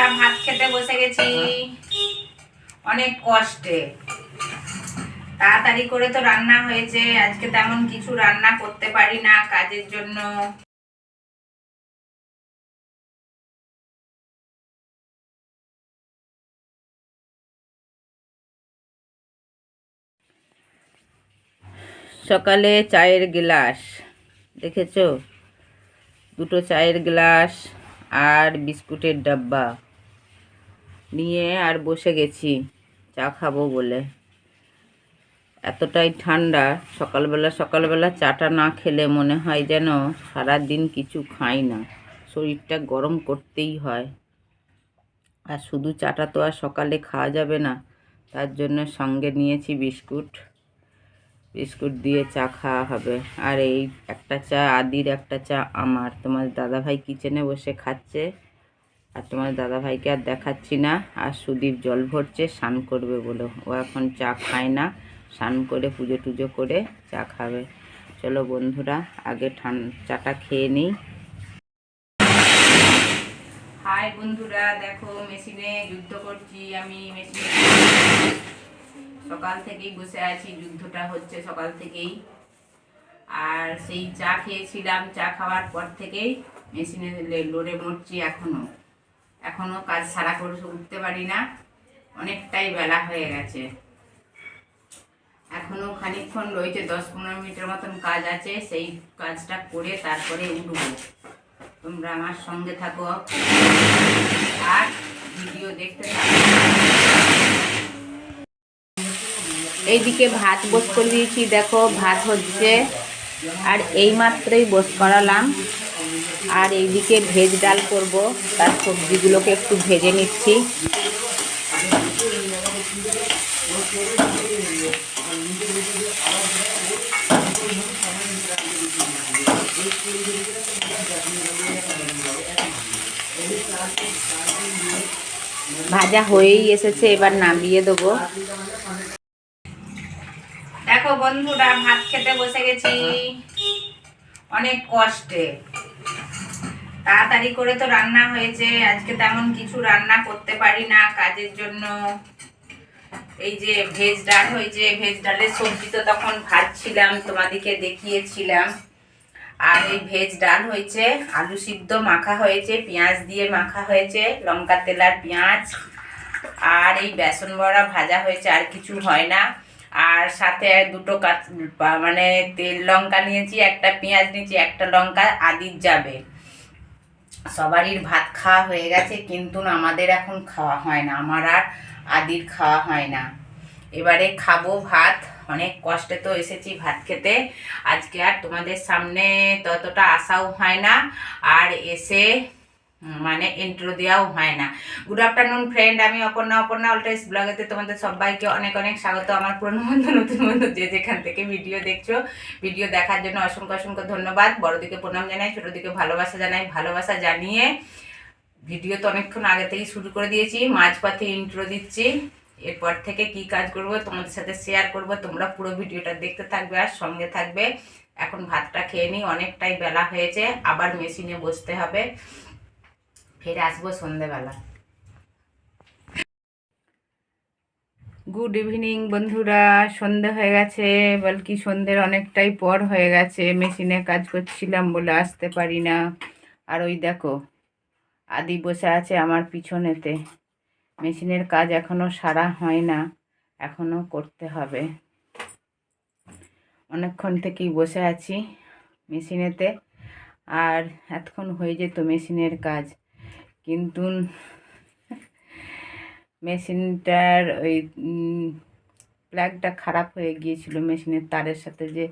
বন্ধুরা ভাত খেতে বসে গেছি। অনেক কষ্টে। তাড়াতাড়ি করে তো রান্না হয়েছে, আজকে তেমন কিছু রান্না করতে পারি না কাজের জন্য। সকালে চায়ের গ্লাস, দেখেছ? দুটো চায়ের গ্লাস আর বিস্কুটের ডাব্বা। নিয়ে আর বসে গেছি, চা খাব বলে। এতটাই ঠান্ডা, সকালবেলা সকালবেলা চাটা না খেলে মনে হয় যেন সারা দিন কিছু খাই না। শরীরটা গরম করতেই হয়। আর শুধু চাটা তো আর সকালে খাওয়া যাবে না, তার জন্য সঙ্গে নিয়েছি বিস্কুট। বিস্কুট দিয়ে চা খাওয়া হবে। আর এই একটা চা, আদির একটা চা আমার। তোমার দাদাভাই কিচেনে বসে খাচ্ছে। আর তোমার দাদাভাইকে আর দেখাচ্ছি না। আর সুদীপ জল ভরছে, স্নান করবে বলে। ও এখন চা খায় না, স্নান করে পুজো টুজো করে চা খাবে। চলো বন্ধুরা, আগে ঠান, চাটা খেয়ে নিই। হাই বন্ধুরা, দেখো মেশিনে যুদ্ধ করছি আমি, মেশিনে সকাল থেকেই বসে আছি, যুদ্ধটা হচ্ছে সকাল থেকেই। আর সেই চা খেয়েছিলাম, চা খাওয়ার পর থেকেই মেশিনে লড়ে মরছি এখনও। এখনও কাজ সারা করে উঠতে পারি না। অনেকটাই বেলা হয়ে গেছে। এখনও খানিকক্ষণ রয়েছে, দশ পনেরো মিনিটের মতন কাজ আছে, সেই কাজটা করে তারপরে উঠবো। তোমরা আমার সঙ্গে থাকো। আর ভিডিও দেখতে থাকো। এইদিকে ভাত বোস করে দিয়েছি, দেখো ভাত হচ্ছে। আর এই মাত্রই বোস করালাম। আর এইদিকে ভেজ ডাল করব। তার সবজিগুলোকে একটু ভেজে নিচ্ছি। ভাজা হয়েই এসেছে, এবার নামিয়ে দেবো। দেখো বন্ধুরা, ভাত খেতে বসে গেছি। অনেক কষ্টে। তাড়াতাড়ি করে তো রান্না হয়েছে। আজকে তেমন কিছু রান্না করতে পারি না কাজের জন্য। এই যে ভেজ ডাল হয়েছে, ভেজ ডালের সবজি তো তখন ভাজছিলাম, তোমাদেরকে দেখিয়েছিলাম। আর এই ভেজ ডাল হয়েছে, আলু সিদ্ধ মাখা হয়েছে, পেঁয়াজ দিয়ে মাখা হয়েছে, লঙ্কা, তেল আর পেঁয়াজ। আর এই বেসন বড়া ভাজা হয়েছে, আর কিছু হয় না। আর সাথে দুটো কাঁচ মানে তেল লঙ্কা নিয়েছি, একটা পেঁয়াজ নিয়েছি, একটা লঙ্কা, আদির যাবে। সবারই ভাত খাওয়া হয়ে গেছে, কিন্তু আমাদের এখন খাওয়া হয় না। আমার আর আদির খাওয়া হয় না। এবারে খাব ভাত, অনেক কষ্টে তো এসেছি ভাত খেতে। আজকে আর তোমাদের সামনে ততটা আসাও হয় না। আর এসে মানে ইন্ট্রো দেওয়াও হয় না। গুড আফটারনুন ফ্রেন্ড আমি অপর্ণা অপর্ণা অলটাইস ব্লগেতে তোমাদের সবাইকে অনেক অনেক স্বাগত। আমার পুরনো বন্ধু, নতুন বন্ধু, যে যেখান থেকে ভিডিও দেখছ ভিডিও দেখার জন্য অসংখ্য অসংখ্য ধন্যবাদ। বড়দিকে প্রণাম জানাই, ছোটোদিকে ভালোবাসা জানাই, ভালোবাসা জানিয়ে ভিডিও তো অনেকক্ষণ আগে থেকেই শুরু করে দিয়েছি। মাঝপথে ইন্ট্রো দিচ্ছি। এরপর থেকে কি কাজ করব তোমাদের সাথে শেয়ার করব। তোমরা পুরো ভিডিওটা দেখতে থাকবে আর সঙ্গে থাকবে। এখন ভাতটা খেয়ে নিই, অনেকটাই বেলা হয়েছে, আবার মেশিনে বসতে হবে। ফিরে আসব সন্ধেবেলা। গুড ইভিনিং বন্ধুরা। সন্ধে হয়ে গেছে। বলকি সন্ধ্যের অনেকটাই পর হয়ে গেছে। মেশিনে কাজ করছিলাম বলে আসতে পারি না। আর ওই দেখো, আদি বসে আছে আমার পিছনেতে। মেশিনের কাজ এখনও সারা হয় না। এখনও করতে হবে। অনেকক্ষণ থেকেই বসে আছি মেশিনেতে। আর এতক্ষণ হয়ে যেত মেশিনের কাজ। কিন্তু মেশিনটার ওই প্লাগটা খারাপ হয়ে গিয়েছিল মেশিনের তারের সাথে যে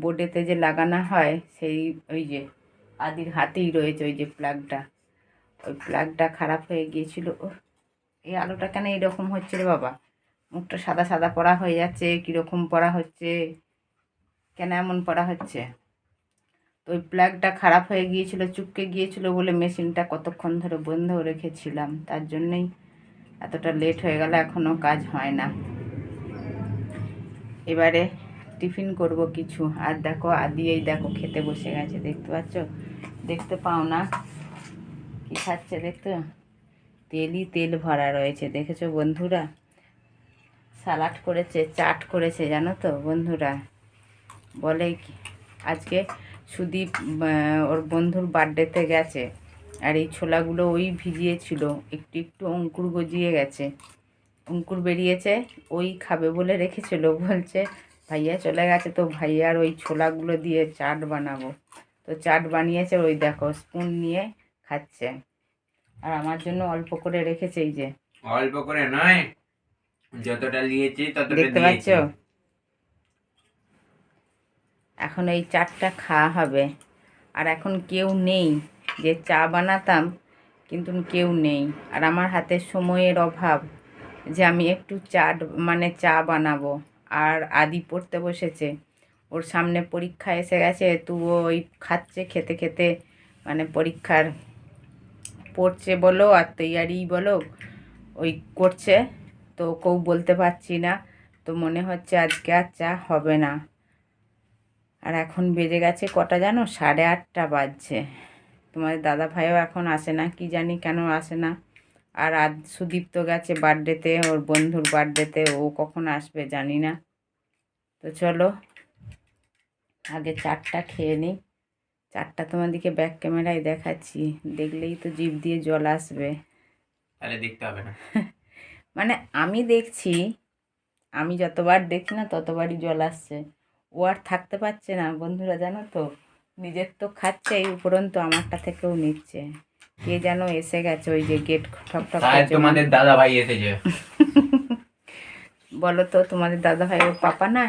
বোর্ডেতে যে লাগানো হয়, সেই ওই যে আদির হাতেই রয়েছে ওই যে প্লাগটা ওই প্লাগটা খারাপ হয়ে গিয়েছিল। এই আলোটা কেন এরকম হচ্ছে রে বাবা? মুখটা সাদা সাদা পড়া হয়ে যাচ্ছে, কীরকম পড়া হচ্ছে, কেন এমন পড়া হচ্ছে? ওই প্লাগটা খারাপ হয়ে গিয়েছিল, চুপকে গিয়েছিল বলে মেশিনটা কতক্ষণ ধরে বন্ধ রেখেছিলাম। তার জন্যই এতটা লেট হয়ে গেল এখনও কাজ হয় না। এবারে টিফিন করব কিছু। আর দেখো, আদি এই দেখো খেতে বসে গেছে, দেখতে পাচ্ছ? দেখতে পাও না? কি খাচ্ছে দেখতে? তেলই তেল ভরা রয়েছে, দেখেছ বন্ধুরা? সালাড করেছে, চাট করেছে, জানো তো বন্ধুরা? বলে আজকে সুদীপ ওর বন্ধুর বার্থডেতে গেছে। আর এই ছোলাগুলো ওই ভিজিয়েছিল। একটু একটু অঙ্কুর গজিয়ে গেছে। অঙ্কুর বেরিয়েছে ওই খাবে বলে রেখেছিল। বলছে ভাইয়া চলে গেছে তো ভাইয়ার ওই ছোলাগুলো দিয়ে চাট বানাবো। তো চাট বানিয়েছে ওই দেখো স্পুন নিয়ে খাচ্ছে। আর আমার জন্য অল্প করে রেখেছে এই যে। অল্প করে নয় যতটা নিয়েছি ততটা দেখতে পাচ্ছ? এখন এই চাটটা খাওয়া হবে। আর এখন কেউ নেই। যে চা বানাতাম, কিন্তু কেউ নেই। আর আমার হাতে সময়ের অভাব যে আমি একটু চাট মানে চা বানাবো। আর আদি পড়তে বসেছে। ওর সামনে পরীক্ষা এসে গেছে, তো ওই খাচ্ছে খেতে খেতে। মানে পরীক্ষার পড়ছে বলো, আর তৈয়ারি বলো, ওই করছে। তো কেউ বলতে পারছি না। তো মনে হচ্ছে আজকে আর চা হবে না। আর এখন বেজে গেছে কটা জানো? সাড়ে আটটা বাজছে। তোমাদের দাদা ভাইও এখন আসে না কি জানি কেন আসে না। আর আজ সুদীপ্ত গেছে বার্থডেতে ওর বন্ধুর বার্থডেতে ও কখন আসবে জানি না। তো চলো আগে চারটা খেয়ে নিই। চারটা তোমাদেরকে ব্যাক ক্যামেরায় দেখাচ্ছি। দেখলেই তো জিভ দিয়ে জল আসবে। তাহলে দেখতে হবে না। মানে আমি দেখছি আমি যতবার দেখছি না ততবারই জল আসছে। ও আর থাকতে পারছে না। বন্ধুরা জানো তো? নিজের তো খাচ্ছে এই উপরন্তু আমারটা থেকেও নিচ্ছে। কে যেন এসে গেছে ওই যে গেট ঠক ঠক তোমাদের দাদা ভাই এসেছে। বলো তো তোমাদের দাদা ভাই ওর পাপা না?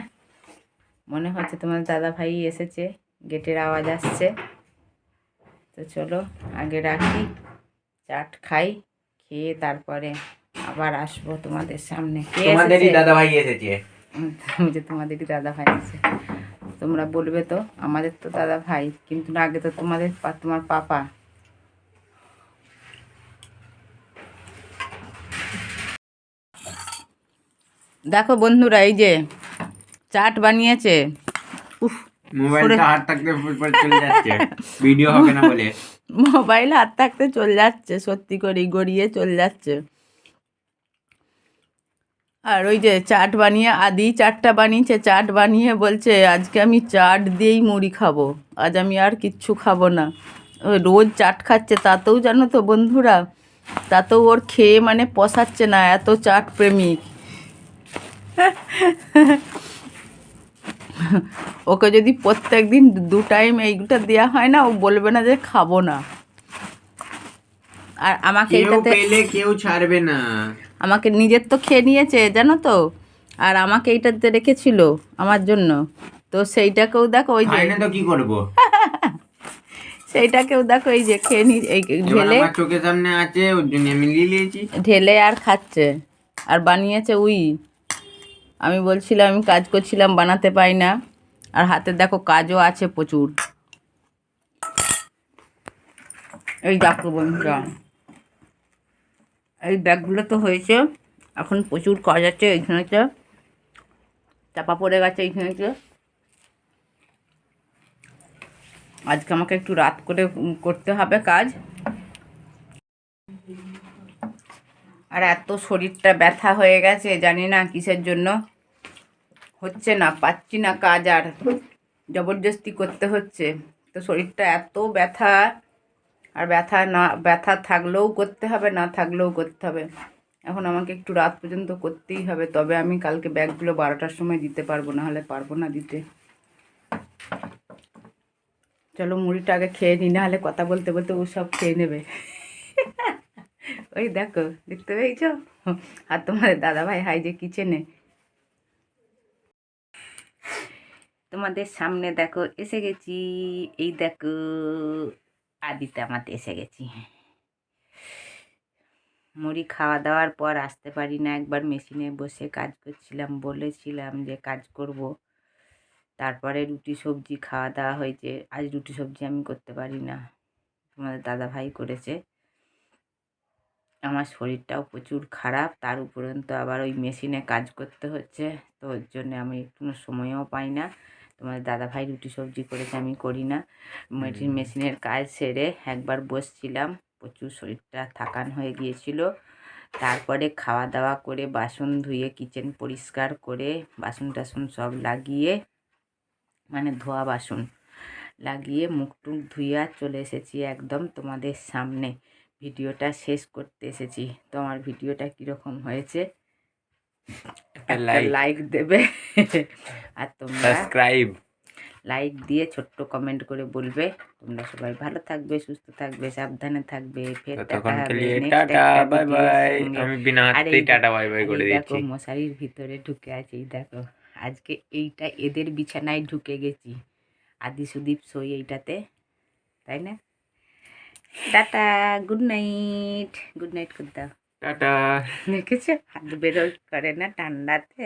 মনে হচ্ছে তোমাদের দাদা ভাই এসেছে গেটের আওয়াজ আসছে। তো চলো আগে রাখি চাট খাই খেয়ে তারপরে আবার আসব তোমাদের সামনে। কে তোমাদেরই দাদা ভাই এসেছে। যে তোমাদেরই দাদা ভাই আছে। তোমরা বলবে তো আমাদের তো দাদা ভাই কিন্তু না আগে তো তোমাদের তোমার পাপা। দেখো বন্ধুরা এই যে চাট বানিয়েছে। উফ মোবাইলটা হাত থাকতে চলে যাচ্ছে। ভিডিও হবে না বলে। মোবাইল হাত থাকতে চলে যাচ্ছে সত্যি করে গড়িয়ে চলে যাচ্ছে। আর ওই যে চাট বানিয়ে আদি চাটটা বানিয়েছে চাট বানিয়ে বলছে আজকে আমি চাট দিয়েই মুড়ি খাব। আজ আমি আর কিচ্ছু খাব না। ওই রোজ চাট খাচ্ছে তাতেও জানো তো বন্ধুরা তাতেও ওর খেয়ে মানে পোষাচ্ছে না এত চাট প্রেমিক। ওকে যদি প্রত্যেক দিন দু টাইম এইটা দেওয়া হয় না ও বলবে না যে খাব না। আর আমাকে এটাতে পেলে কেউ ছাড়বে না। আমাকে নিজের তো খেয়ে নিয়েছে জানো তো? আর আমাকে এইটাতে রেখেছিল আমার জন্য। তো সেইটাকেও দেখো ওই যে কি করব? সেইটাকেও দেখো এই যে খেয়ে নি ঢেলে চোখের সামনে আছে ওর জন্য আমি নিয়ে নিয়েছি। ঢেলে আর খাচ্ছে। আর বানিয়েছে উই। আমি বলছিলাম আমি কাজ করছিলাম বানাতে পাই না। আর হাতে দেখো কাজও আছে প্রচুর। এই দেখো বন্ধুরা। এই ব্যাগগুলো তো হয়েছে। এখন প্রচুর কাজ আছে এইখানেতে চাপা পড়ে গেছে এইখানেতে আজকে আমাকে একটু রাত করে করতে হবে কাজ। আর এত শরীরটা ব্যথা হয়ে গেছে, জানি না কিসের জন্য। হচ্ছে না, পাচ্ছি না কাজ আর। জবরদস্তি করতে হচ্ছে। তো শরীরটা এত ব্যথা। আর ব্যথা না, ব্যথা থাকলেও করতে হবে, না থাকলেও করতে হবে। এখন আমাকে একটু রাত পর্যন্ত করতেই হবে, তবে আমি কালকে ব্যাগগুলো বারোটার সময় দিতে পারব না হলে পারব না দিতে। চলো মুড়িটা আগে খেয়ে নিই না হলে কথা বলতে বলতে ও সব খেয়ে নেবে। ওই দেখো, দেখতে পেয়েছ? আর তোমাদের দাদা ভাই হাই যে কিচেনে। তোমাদের সামনে দেখো, এসে গেছি। এই দেখো আদিতে আমাতে এসে গেছি। মুড়ি খাওয়া দাওয়ার পর আসতে পারি না, একবার মেশিনে বসে কাজ করছিলাম, বলেছিলাম যে কাজ করব। তারপরে রুটি, সবজি খাওয়া দাওয়া হয়েছে, আজ রুটি, সবজি আমি করতে পারি না। তোমাদের দাদা ভাই করেছে। আমার শরীরটাও প্রচুর খারাপ, তার উপরন্তু আবার ওই মেশিনে কাজ করতে হচ্ছে, তো ওর জন্যে আমি একটু সময়ও পাই না। তোমাদের দাদা ভাই রুটি সবজি করেছে আমি করি না। মেশিন মেশিনের কাজ সেরে একবার বসছিলাম প্রচুর শরীরটা থাকান হয়ে গিয়েছিল। তারপরে খাওয়া দাওয়া করে বাসন ধুয়ে কিচেন পরিষ্কার করে বাসন টাসন সব লাগিয়ে মানে ধোয়া বাসন লাগিয়ে মুখ টুক ধুইয়া চলে এসেছি একদম তোমাদের সামনে। ভিডিওটা শেষ করতে এসেছি। তোমার ভিডিওটা কীরকম হয়েছে? একটা. লাইক দেবে। আর তোমরা সাবস্ক্রাইব লাইক দিয়ে ছোট্ট কমেন্ট করে বলবে। তোমরা সবাই ভালো থাকবে সুস্থ থাকবে সাবধানে থাকবে। ফের দেখা হবে টাটা বাই বাই আমি বিনা হাতেই টাটা বাই বাই করে এই দেখো মশারির ভিতরে ঢুকে আছে এই দেখো। আজকে এইটা এদের বিছানায় ঢুকে গেছি। আদি সুদীপ সই এইটাতে তাই না? Tata good night good night করে দাও টাটা। দেখেছ? হাত বেরোয় করে না ঠান্ডাতে।